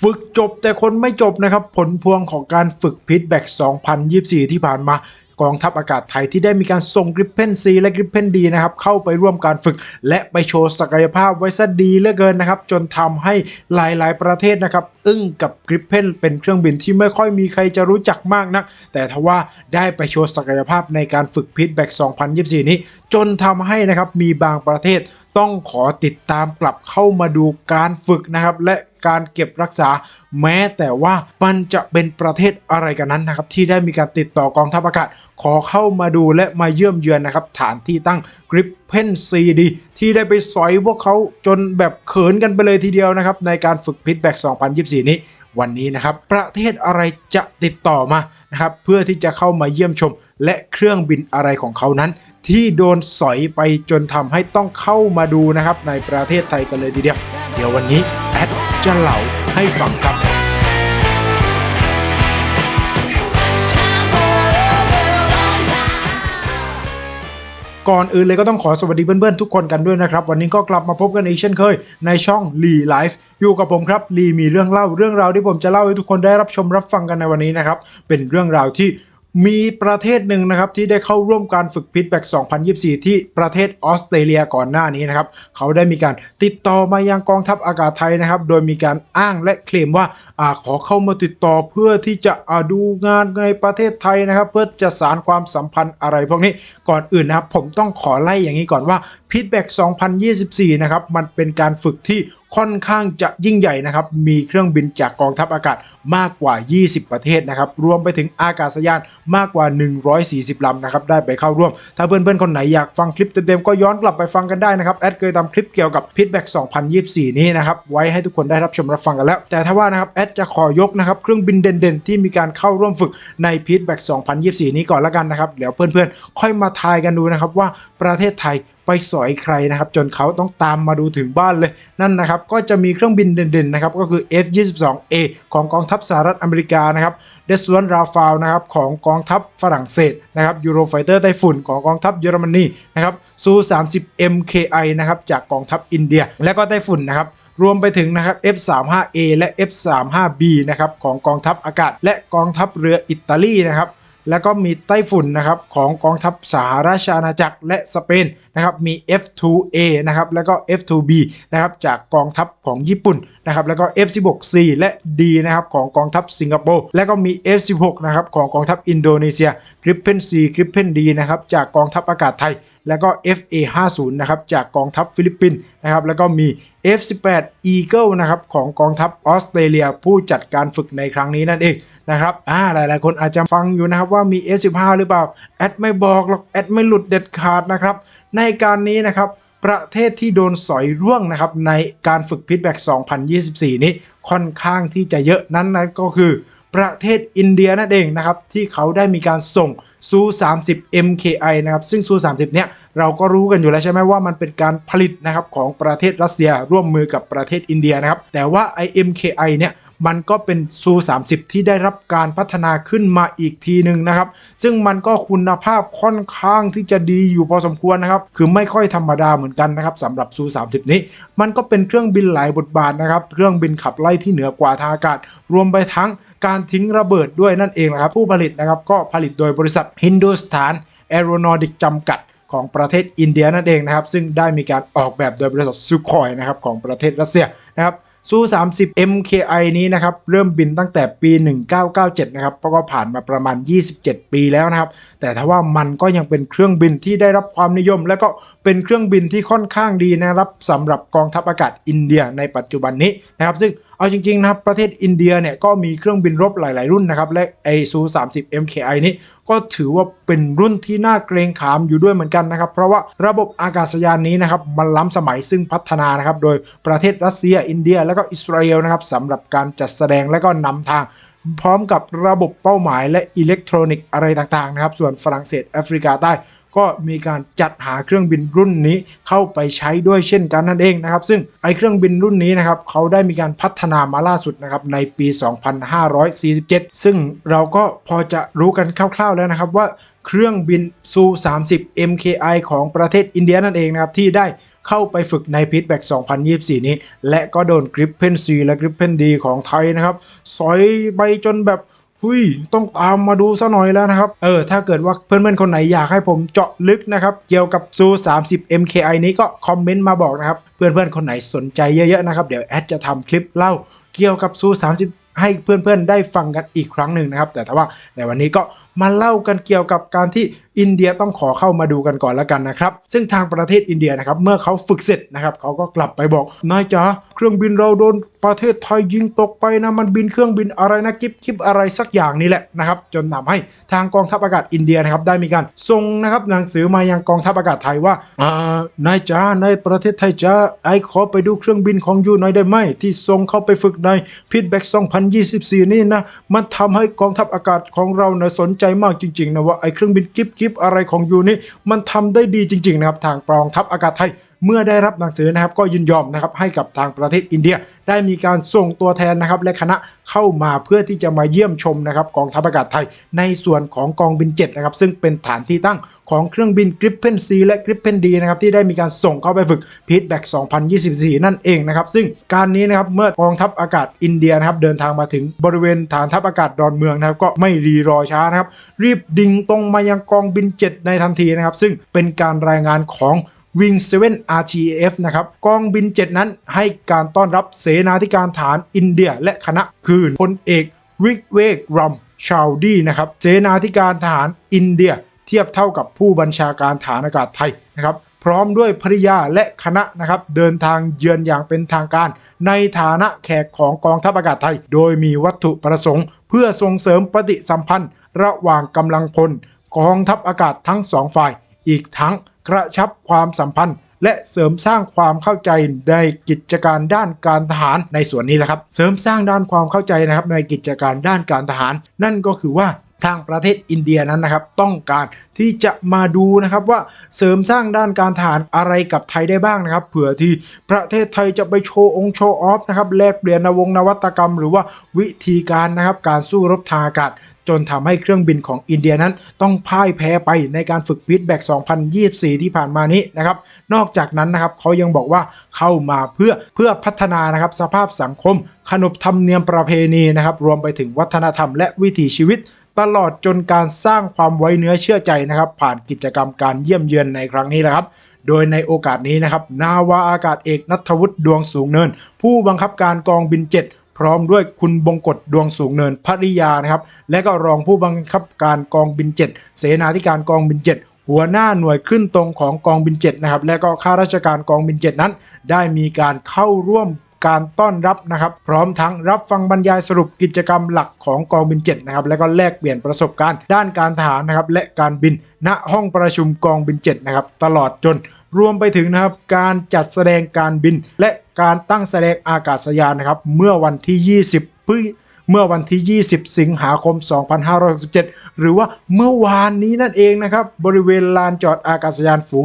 ฝึกจบแต่คนไม่จบนะครับ ผลพวงของการฝึกพิษแบ็ก2024 ที่ผ่านมา กองทัพอากาศไทยที่ได้มีการส่งกริปเพนซีและกริปเพนดีนะครับเข้าไปร่วมการฝึก และไปโชว์ศักยภาพไว้ซะดีเหลือเกินนะครับจนทำให้หลายๆ ประเทศนะครับอึ้งกับกริปเพนเป็นเครื่องบินที่ไม่ค่อยมีใครจะรู้จักมากนัก แต่ทว่าได้ไปโชว์ศักยภาพในการฝึกพิทแบ็ก2024 นี้ จนทำให้นะครับมีบางประเทศต้องขอติดตามกลับเข้ามาดูการฝึกนะครับและการเก็บรักษาแม้แต่ว่ามันจะเป็นประเทศอะไรกันนั้นนะครับที่ได้มีการติดต่อกองทัพอากาศขอเข้ามาดูและมาเยี่ยมเยือนนะครับฐานที่ตั้งกริปเพนซีดีที่ได้ไปสอยพวกเขาจนแบบเขินกันไปเลยทีเดียวนะครับ ในการฝึกพิทแบ็ก2024 นี้ วันนี้นะครับ ประเทศอะไรจะติดต่อมานะครับเพื่อที่จะเข้ามาเยี่ยมชม และเครื่องบินอะไรของเขานั้น ที่โดนสอยไปจนทำให้ต้องเข้ามาดูนะครับในประเทศไทยกันเลยทีเดียว เดี๋ยววันนี้แอดจะเหล่าให้ฟังครับ ก่อนอื่นเลยก็ต้องขอสวัสดีเพื่อนๆทุกคนกันด้วยนะครับ วันนี้ก็กลับมาพบกันอีกเช่นเคย ในช่องลีไลฟ์อยู่กับผมครับลีมีเรื่องเล่าเรื่องราวที่ผมจะเล่าให้ทุกคนได้รับชมรับฟังกันในวันนี้นะครับเป็นเรื่องราวที่ มีประเทศหนึ่งนะครับที่ได้เข้าร่วมการฝึกพิทแบก2024 ที่ประเทศออสเตรเลียก่อนหน้านี้นะครับ เขาได้มีการติดต่อมายังกองทัพอากาศไทยนะครับ โดยมีการอ้างและเคลมว่าอขอเข้ามาติดต่อเพื่อที่จะดูงานในประเทศไทยนะครับ เพื่อจะสารความสัมพันธ์อะไรพวกนี้ก่อนอื่นนะครับ ผมต้องขอไล่อย่างนี้ก่อนว่าพิทแบก2024 นะครับมันเป็นการฝึกที่ ค่อนข้างจะยิ่งใหญ่นะครับ มีเครื่องบินจากกองทัพอากาศมากกว่า 20 ประเทศนะครับ รวมไปถึงอากาศยานมากกว่า 140 ลำนะครับ ได้ไปเข้าร่วม ถ้าเพื่อนๆ คนไหนอยากฟังคลิปเต็มๆ ก็ย้อนกลับไปฟังกันได้นะครับ แอดเคยทำคลิปเกี่ยวกับพิทแบ็ก2024 นี้นะครับ ไว้ให้ทุกคนได้รับชมรับฟังกันแล้ว แต่ถ้าว่านะครับ แอดจะขอยกนะครับ เครื่องบินเด่นๆ ที่มีการเข้าร่วมฝึกในพิทแบ็ก2024 นี้ก่อนละกันนะครับ เดี๋ยวเพื่อนๆ ค่อยมาทายกันดูนะครับว่าประเทศไทย ไปสอยใครนะครับ จนเขาต้องตามมาดูถึงบ้านเลยนั่นนะครับ ก็จะมีเครื่องบินเด่นๆนะครับก็คือ F-22A ของกองทัพสหรัฐอเมริกานะครับเดสวนราฟาลนะครับของกองทัพฝรั่งเศสนะครับยูโรไฟเตอร์ไต้ฝุ่นของกองทัพเยอรมนีนะครับซู30 MKI นะครับจากกองทัพอินเดีย และก็ไต้ฝุ่นนะครับรวมไปถึงนะครับ F35A และ F35B นะครับของกองทัพอากาศ และกองทัพเรืออิตาลีนะครับ แล้วก็มีไต้ฝุ่นนะครับของกองทัพสหราชอาณาจักรและสเปนนะครับมี F2A นะครับแล้วก็ F2B นะครับจากกองทัพของญี่ปุ่นนะครับแล้วก็ F16C และ D นะครับของกองทัพสิงคโปร์แล้วก็มี F16 นะครับของกองทัพอินโดนีเซีย Gripen C Gripen D นะครับจากกองทัพอากาศไทย แล้วก็ FA50 นะครับจากกองทัพฟิลิปปินส์นะครับแล้วก็มี F18 Eagle นะครับของกองทัพออสเตรเลียผู้จัดการฝึกในครั้งนี้นั่นเองนะครับอ่าหลายๆ คนอาจจะฟังอยู่นะครับว่ามี F15 หรือเปล่า แอดไม่บอกหรอก แอดไม่หลุดเด็ดขาดนะครับ ในการนี้นะครับประเทศที่โดนสอยร่วงนะครับในการฝึกพิทแบ็ก2024 นี้ค่อนข้างที่จะเยอะนั้นนั่นก็คือ ประเทศอินเดียนั่นเองนะครับที่เขาได้มีการส่งซู30 MKI นะครับซึ่งซู30เนี่ยเราก็รู้กันอยู่แล้วใช่ไหมว่ามันเป็นการผลิตนะครับของประเทศรัสเซียร่วมมือกับประเทศอินเดียนะครับแต่ว่า i MKI เนี่ยมันก็เป็นซู30ที่ได้รับการพัฒนาขึ้นมาอีกทีหนึ่งนะครับซึ่งมันก็คุณภาพค่อนข้างที่จะดีอยู่พอสมควรนะครับคือไม่ค่อยธรรมดาเหมือนกันนะครับสำหรับซู30นี้ มันก็เป็นเครื่องบินหลายบทบาทนะครับเครื่องบินขับไล่ที่เหนือกว่าทางอากาศ รวมไปทั้งการทิ้งระเบิดด้วยนั่นเองนะครับ ผู้ผลิตนะครับก็ผลิตโดยบริษัท Hindustan Aeronautic จำกัดของประเทศอินเดียนั่นเองนะครับ ซึ่งได้มีการออกแบบโดยบริษัทซูคอยนะครับของประเทศรัสเซียนะครับซู 30 MKI นี้นะครับ เริ่มบินตั้งแต่ปี 1997 นะครับเพราะก็ผ่านมาประมาณ 27 ปีแล้วนะครับ แต่ถ้าว่ามันก็ยังเป็นเครื่องบินที่ได้รับความนิยม และก็เป็นเครื่องบินที่ค่อนข้างดีนะครับสำหรับกองทัพอากาศอินเดียในปัจจุบันนี้นะครับ ซึ่งเอาจริงๆนะครับประเทศอินเดียเนี่ยก็มีเครื่องบินรบหลาย ๆ รุ่นนะครับ และไอซู 30 MKI นี้ก็ถือว่าเป็นรุ่นที่น่าเกรงขามอยู่ด้วยเหมือนกันนะครับ เพราะว่าระบบอากาศยานนี้นะครับมันล้ำสมัยซึ่งพัฒนานะครับโดยประเทศรัสเซียอินเดียแล้วก็อิสราเอลนะครับสำหรับการจัดแสดงและก็นำทาง พร้อมกับระบบเป้าหมายและอิเล็กทรอนิกส์อะไรต่างๆนะครับ ส่วนฝรั่งเศสแอฟริกาใต้ก็มีการจัดหาเครื่องบินรุ่นนี้เข้าไปใช้ด้วยเช่นกันนั่นเองนะครับ ซึ่งไอเครื่องบินรุ่นนี้นะครับเขาได้มีการพัฒนามาล่าสุดนะครับในปี 2547 ซึ่งเราก็พอจะรู้กันคร่าวๆแล้วนะครับว่าเครื่องบินซู 30 MKI ของประเทศอินเดียนั่นเองนะครับที่ได้ เข้าไปฝึกในพิทแบ็ก2024 นี้ และก็โดนกริปเพนซีและกริปเพนดีของไทยนะครับสอยไปจนแบบหุยต้องตามมาดูซะหน่อยแล้วนะครับ เออ ถ้าเกิดว่าเพื่อนๆ คนไหนอยากให้ผมเจาะลึกนะครับ เกี่ยวกับซู 30 MKI นี้ก็คอมเมนต์มาบอกนะครับ เพื่อนๆ คนไหนสนใจเยอะๆ นะครับ เดี๋ยวแอดจะทำคลิปเล่าเกี่ยวกับซู 30 ให้เพื่อนๆได้ฟังกันอีกครั้งหนึ่งนะครับ แต่ถ้าว่าในวันนี้ก็มาเล่ากันเกี่ยวกับการที่อินเดียต้องขอเข้ามาดูกันก่อนแล้วกันนะครับ ซึ่งทางประเทศอินเดียนะครับเมื่อเขาฝึกเสร็จนะครับเขาก็กลับไปบอกนายจ๋าเครื่องบินเราโดนประเทศไทยยิงตกไปนะมันบินเครื่องบินอะไรนะกิบกิบอะไรสักอย่างนี่แหละนะครับจนทำให้ทางกองทัพอากาศอินเดียนะครับได้มีการส่งนะครับหนังสือมายังกองทัพอากาศไทยว่าอ่านายจ๋าในประเทศไทยจ๋าไอขอไปดูเครื่องบินของยูหน่อยได้ไหมที่ส่งเข้าไปฝึกในพิทแบ็ก2024 นี่นะมันทำให้กองทัพอากาศของเราเนะสนใจมากจริงๆนะว่าไอเครื่องบินกิบกิบอะไรของยูนี่มันทำได้ดีจริงๆนะครับทางกองทัพอากาศไทย เมื่อได้รับหนังสือนะครับก็ยินยอมนะครับให้กับทางประเทศอินเดีย ได้มีการส่งตัวแทนนะครับและคณะเข้ามาเพื่อที่จะมาเยี่ยมชมนะครับกองทัพอากาศไทย ในส่วนของกองบิน7นะครับซึ่งเป็นฐานที่ตั้งของเครื่องบิน Gripen C และ Gripen D นะครับที่ได้มีการส่งเข้าไปฝึกพีทแบ็ก2024 นั่นเองนะครับซึ่งการนี้นะครับเมื่อกองทัพอากาศอินเดียนะครับเดินทางมาถึงบริเวณฐานทัพอากาศดอนเมืองนะครับก็ไม่รีรอช้านะครับรีบดิ่งตรงมายังกองบิน 7 ในทันทีนะครับซึ่งเป็นการรายงานของ วิง7 RTF นะครับกองบิน 7 นั้นให้การต้อนรับเสนาธิการฐานอินเดีย และคณะคืนพลเอกวิกเวกรัมชาวดีนะครับเสนาธิการทหารอินเดีย เทียบเท่ากับผู้บัญชาการฐานอากาศไทยนะครับพร้อมด้วยภริยาและคณะนะครับเดินทางเยือนอย่างเป็นทางการ ในฐานะแขกของกองทัพอากาศไทย โดยมีวัตถุประสงค์ เพื่อส่งเสริมปฏิสัมพันธ์ ระหว่างกำลังพลกองทัพอากาศทั้งสองฝ่าย อีกทั้ง กระชับความสัมพันธ์ และเสริมสร้างความเข้าใจในกิจการด้านการทหารในส่วนนี้แหละครับ เสริมสร้างด้านความเข้าใจนะครับในกิจการด้านการทหาร นั่นก็คือว่า ทางประเทศอินเดียนั้นนะครับ ต้องการที่จะมาดูนะครับว่าเสริมสร้างด้านการทหารอะไรกับไทยได้บ้างนะครับ เผื่อที่ประเทศไทยจะไปโชว์องค์โชว์ออฟนะครับแลกเปลี่ยนนวงนวัตกรรม หรือว่าวิธีการนะครับการสู้รบทางอากาศ จนทำให้เครื่องบินของอินเดียนั้น ต้องพ่ายแพ้ไปในการฝึกพิทแบก2024 ที่ผ่านมานี้นะครับ นอกจากนั้นนะครับเขายังบอกว่าเข้ามาเพื่อเพื่อพัฒนานะครับสภาพสังคม ขนบธรรมเนียมประเพณีนะครับรวมไปถึงวัฒนธรรมและวิถีชีวิตตลอดจนการสร้างความไว้เนื้อเชื่อใจนะครับ ผ่านกิจกรรมการเยี่ยมเยือนในครั้งนี้นะครับ โดยในโอกาสนี้นะครับ นาวาอากาศเอกนัทวุฒิดวงสูงเนิน ผู้บังคับการกองบิน 7พร้อมด้วยคุณบงกฎดวงสูงเนินภริยานะครับ และก็รองผู้บังคับการกองบิน 7 เสนาธิการกองบิน 7 หัวหน้าหน่วยขึ้นตรงของกองบิน 7 นะครับ และก็ข้าราชการกองบิน 7 นั้น ได้มีการเข้าร่วม การต้อนรับนะครับ พร้อมทั้งรับฟังบรรยายสรุปกิจกรรมหลักของกองบิน7นะครับและก็แลกเปลี่ยนประสบการณ์ด้านการทหารนะครับและการบินณห้องประชุมกองบิน7นะครับตลอดจนรวมไปถึงนะครับการจัดแสดงการบินและการตั้งแสดงอากาศยานนะครับเมื่อวันที่ 20พฤ เมื่อวันที่ 20 สิงหาคม 2567 หรือว่าเมื่อวานนี้นั่นเองนะครับ บริเวณลานจอดอากาศยานฝูง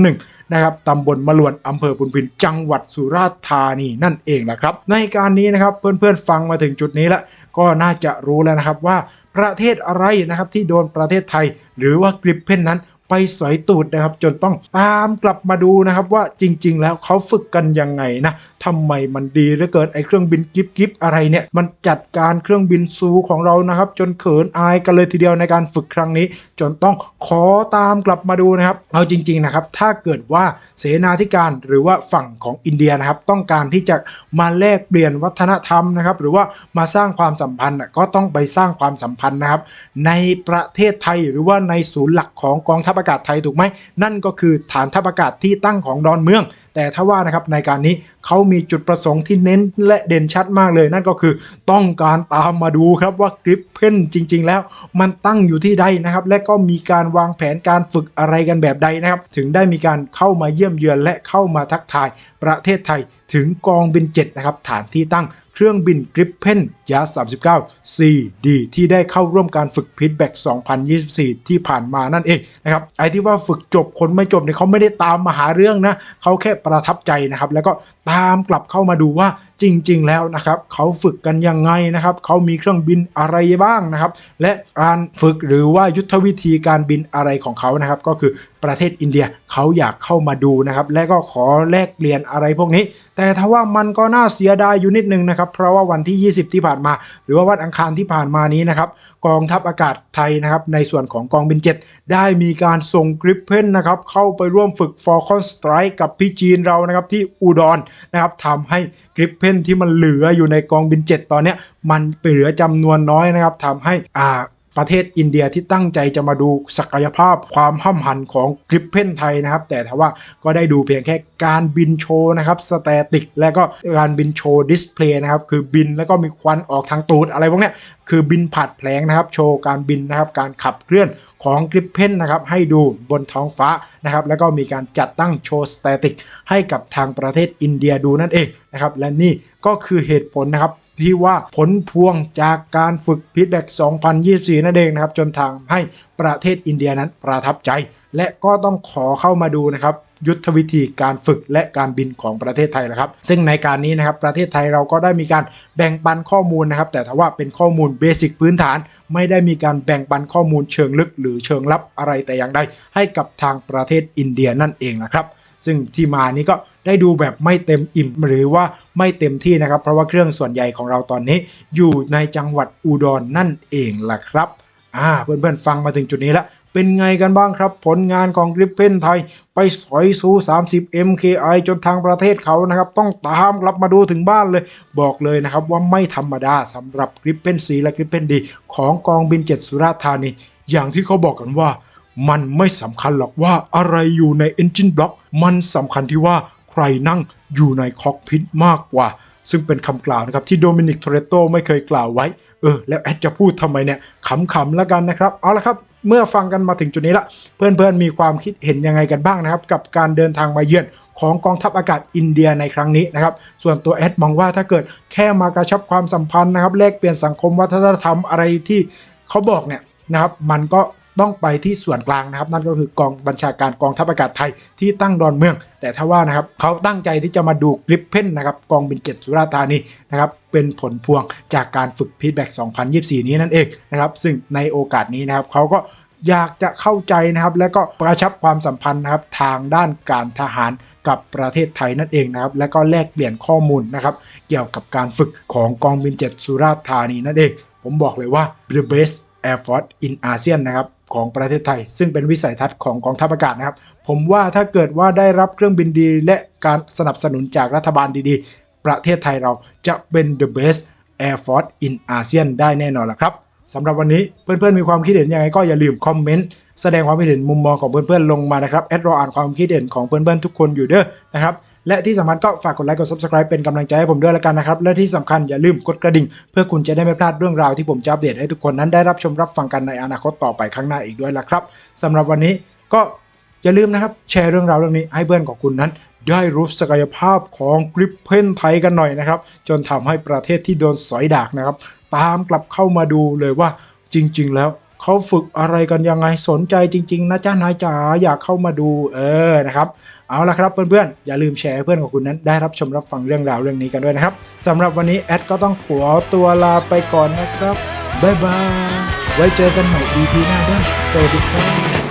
701 นะครับตำบลมะลวนอำเภอพุนพิน จังหวัดสุราษฎร์ธานีนั่นเองนะครับ ในการนี้นะครับเพื่อนๆฟังมาถึงจุดนี้แล้วก็น่าจะรู้แล้วนะครับว่าประเทศอะไรนะครับที่โดนประเทศไทย หรือว่ากริปเพนนั้น ไปสอยตูดนะครับ จนต้องตามกลับมาดูนะครับว่าจริง ๆ แล้วเขาฝึกกันยังไงนะทำไมมันดีเหลือเกินไอเครื่องบินกิฟกิฟอะไรเนี่ยมันจัดการเครื่องบินซูของเรานะครับ จนเขินอายกันเลยทีเดียวในการฝึกครั้งนี้ จนต้องขอตามกลับมาดูนะครับ เอาจริง ๆ นะครับ ถ้าเกิดว่าเสนาธิการหรือว่าฝั่งของอินเดียนะครับ ต้องการที่จะมาแลกเปลี่ยนวัฒนธรรมนะครับ หรือว่ามาสร้างความสัมพันธ์ก็ต้องไปสร้างความสัมพันธ์นะครับ ในประเทศไทยหรือว่าในศูนย์หลักของกองทัพอากาศไทยถูกไหมนั่นก็คือฐานทัพอากาศที่ตั้งของดอนเมือง แต่ถ้าว่านะครับในการนี้เขามีจุดประสงค์ที่เน้นและเด่นชัดมากเลย นั่นก็คือต้องการตามมาดูครับว่ากริปเพนจริง ๆ แล้ว มันตั้งอยู่ที่ใดนะครับและก็มีการวางแผนการฝึกอะไรกันแบบใดนะครับถึงได้มีการเข้ามาเยี่ยมเยือนและเข้ามาทักทายประเทศไทย ถึงกองบิน7นะครับฐานที่ตั้งเครื่องบินกริปเพน ยา39 CD ที่ได้เข้าร่วมการฝึกพิทแบ็ก2024 ที่ผ่านมานั่นเองนะครับไอ้ที่ว่าฝึกจบคนไม่จบเนี่ยเขาไม่ได้ตามมาหาเรื่องนะเขาแค่ประทับใจนะครับ แล้วก็ตามกลับเข้ามาดูว่าจริง ๆ แล้วนะครับเขาฝึกกันยังไงนะครับเขามีเครื่องบินอะไรบ้างนะครับ และการฝึกหรือว่ายุทธวิธีการบินอะไรของเขานะครับ ก็คือประเทศอินเดียเขาอยากเข้ามาดูนะครับ และก็ขอแลกเปลี่ยนอะไรพวกนี้ แต่ถ้าว่ามันก็น่าเสียดายอยู่นิดนึงนะครับ เพราะว่าวันที่ 20 ที่ผ่านมา หรือว่าวันอังคารที่ผ่านมานี้นะครับกองทัพอากาศไทยนะครับในส่วนของกองบิน 7 ได้มีการส่งกริปเพนนะครับเข้าไปร่วมฝึก Falcon Strike กับพี่จีนเรานะครับที่อุดรนะครับทำให้กริปเพนที่มันเหลืออยู่ในกองบิน 7 ตอนเนี้ยมันเหลือจำนวนน้อยนะครับทำให้อ่า ประเทศอินเดียที่ตั้งใจจะมาดูศักยภาพความห้ำหันของกริปเพนไทยนะครับ แต่ถ้าว่าก็ได้ดูเพียงแค่การบินโชว์นะครับสแตติก และก็การบินโชว์ดิสเพลย์นะครับ คือบินแล้วก็มีควันออกทางตูดอะไรพวกเนี้ยคือบินผัดแผลงนะครับ โชว์การบินนะครับ การขับเคลื่อนของกริปเพนนะครับให้ดูบนท้องฟ้านะครับ แล้วก็มีการจัดตั้งโชว์สแตติกให้กับทางประเทศอินเดียดูนั่นเองนะครับ และนี่ก็คือเหตุผลนะครับ ที่ว่าผลพวงจากการฝึกพิทแบก2024 นั่นเองนะครับจนทางให้ประเทศอินเดียนั้นประทับใจ และก็ต้องขอเข้ามาดูนะครับยุทธวิธีการฝึกและการบินของประเทศไทยนะครับ ซึ่งในการนี้นะครับประเทศไทยเราก็ได้มีการแบ่งปันข้อมูลนะครับ แต่ถ้าว่าเป็นข้อมูลเบสิกพื้นฐาน ไม่ได้มีการแบ่งปันข้อมูลเชิงลึก หรือเชิงลับอะไรแต่อย่างใดให้กับทางประเทศอินเดียนั่นเองนะครับ ซึ่งที่มานี้ก็ได้ดูแบบไม่เต็มอิ่มหรือว่าไม่เต็มที่นะครับ เพราะว่าเครื่องส่วนใหญ่ของเราตอนนี้ อยู่ในจังหวัดอุดรนนั่นเองล่ะครับอ่าเพื่อนๆฟังมาถึงจุดนี้แล้วเป็นไงกันบ้างครับ ผลงานของกริปเพนไทย ไปสอยซู 30 MKI จนทางประเทศเขานะครับ ต้องตามกลับมาดูถึงบ้านเลย บอกเลยนะครับว่าไม่ธรรมดาสำหรับกริปเพนซีและกริปเพนดี ของกองบิน 7 สุราษฎร์ธานี อย่างที่เขาบอกกันว่า มันไม่สำคัญหรอกว่าอะไรอยู่ใน Engine Block มันสำคัญที่ว่าใครนั่งอยู่ในคอกพิทมากกว่า ซึ่งเป็นคำกล่าวนะครับที่โดมินิกโทเรโตไม่เคยกล่าวไว้ เออ แล้วแอดจะพูดทำไมเนี่ยขำๆแล้วกันนะครับ เอาละครับ เมื่อฟังกันมาถึงจุดนี้ละ เพื่อนๆมีความคิดเห็นยังไงกันบ้างนะครับ กับการเดินทางมาเยือนของกองทัพอากาศอินเดียในครั้งนี้นะครับ ส่วนตัวแอดมองว่าถ้าเกิดแค่มากระชับความสัมพันธ์นะครับแลกเปลี่ยนสังคมวัฒนธรรมอะไรที่เขาบอกเนี่ยนะครับมันก็ ต้องไปที่ส่วนกลางนะครับ นั่นก็คือกองบัญชาการกองทัพอากาศไทยที่ตั้งดอนเมือง แต่ถ้าว่านะครับเขาตั้งใจที่จะมาดูกริปเพนนะครับกองบินเจ็ดสุราษฎร์ธานีนะครับเป็นผลพวงจากการฝึกพีทแบ็ก2024 นี้นั่นเองนะครับซึ่งในโอกาสนี้นะครับเขาก็อยากจะเข้าใจนะครับและก็กระชับความสัมพันธ์นะครับทางด้านการทหารกับประเทศไทยนั่นเองนะครับและก็แลกเปลี่ยนข้อมูลนะครับเกี่ยวกับการฝึกของกองบินเจ็ดสุราษฎร์ธานีนั่นเอง ผมบอกเลยว่า the best Air Force in ASEAN นะครับ ของประเทศไทย ซึ่งเป็นวิสัยทัศน์ของกองทัพอากาศนะครับ ผมว่าถ้าเกิดว่าได้รับเครื่องบินดี และการสนับสนุนจากรัฐบาลดีๆ ประเทศไทยเราจะเป็น the best Air Force in ASEAN ได้แน่นอนละครับ สำหรับวันนี้เพื่อนๆมีความคิดเห็นยังไงก็อย่าลืมคอมเมนต์แสดงความคิดเห็นมุมมองของเพื่อนๆลงมานะครับแอดรออ่านความคิดเห็นของเพื่อนๆทุกคนอยู่เด้อนะครับและที่สำคัญก็ฝากกดไลค์กด subscribe เป็นกำลังใจให้ผมด้วยล้วกันนะครับและที่สำคัญอย่าลืมกดกระดิ่ง เพื่อคุณจะได้ไม่พลาดเรื่องราวที่ผมจะอัปเดตให้ทุกคนนั้นได้รับชมรับฟังกันในอนาคตต่อไปข้างหน้าอีกด้วยละครับสำหรับวันนี้ก็อย่าลืมนะครับแชร์เรื่องราวเรื่องนี้ให้เพื่อนของคุณนั้น ได้รู้ศักยภาพของกริปเพนไทยกันหน่อยนะครับ จนทำให้ประเทศที่โดนสอยดากนะครับ ตามกลับเข้ามาดูเลยว่าจริง ๆ แล้วเขาฝึกอะไรกันยังไงสนใจจริง ๆ นะจ้านายจ๋าอยากเข้ามาดูเออนะครับ เอาละครับเพื่อนๆ อย่าลืมแชร์เพื่อนของคุณนั้น ได้รับชมรับฟังเรื่องราวเรื่องนี้กันด้วยนะครับสำหรับวันนี้แอดก็ต้องขอตัวลาไปก่อนนะครับบ๊ายบายไว้เจอกันใหม่ EP หน้าด้วยสวัสดีครับ